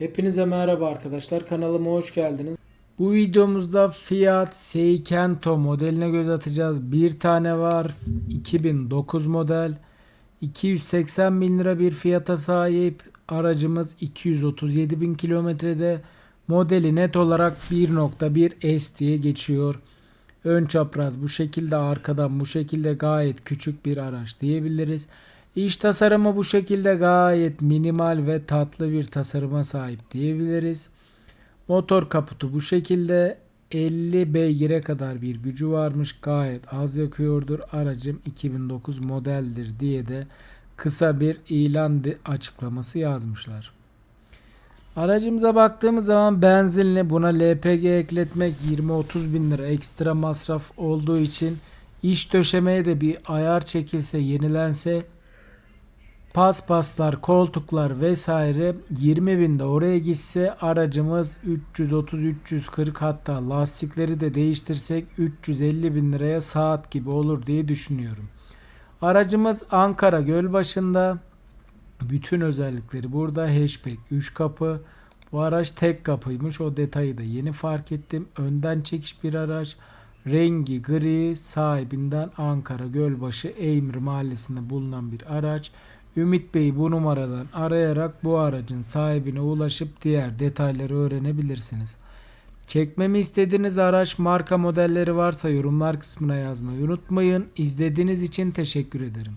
Hepinize merhaba arkadaşlar. Kanalıma hoş geldiniz. Bu videomuzda Fiat Seicento modeline göz atacağız. Bir tane var. 2009 model. 280 bin lira bir fiyata sahip. Aracımız 237 bin kilometrede. Modeli net olarak 1.1 S diye geçiyor. Ön çapraz bu şekilde arkadan bu şekilde gayet küçük bir araç diyebiliriz. İç tasarımı bu şekilde gayet minimal ve tatlı bir tasarıma sahip diyebiliriz. Motor kaputu bu şekilde 50 beygire kadar bir gücü varmış. Gayet az yakıyordur. Aracım 2009 modeldir diye de kısa bir ilan açıklaması yazmışlar. Aracımıza baktığımız zaman benzinli buna LPG ekletmek 20-30 bin lira ekstra masraf olduğu için iş döşemeye de bir ayar çekilse yenilense paspaslar, koltuklar vesaire 20 binde oraya gitse aracımız 330-340 hatta lastikleri de değiştirsek 350 bin liraya saat gibi olur diye düşünüyorum. Aracımız Ankara Gölbaşı'nda. Bütün özellikleri burada. Hatchback 3 kapı. Bu araç tek kapıymış. O detayı da yeni fark ettim. Önden çekiş bir araç. Rengi gri. Sahibinden Ankara Gölbaşı Eymir mahallesinde bulunan bir araç Ümit Bey bu numaradan arayarak bu aracın sahibine ulaşıp diğer detayları öğrenebilirsiniz. Çekmemi istediğiniz araç marka modelleri varsa yorumlar kısmına yazmayı unutmayın. İzlediğiniz için teşekkür ederim.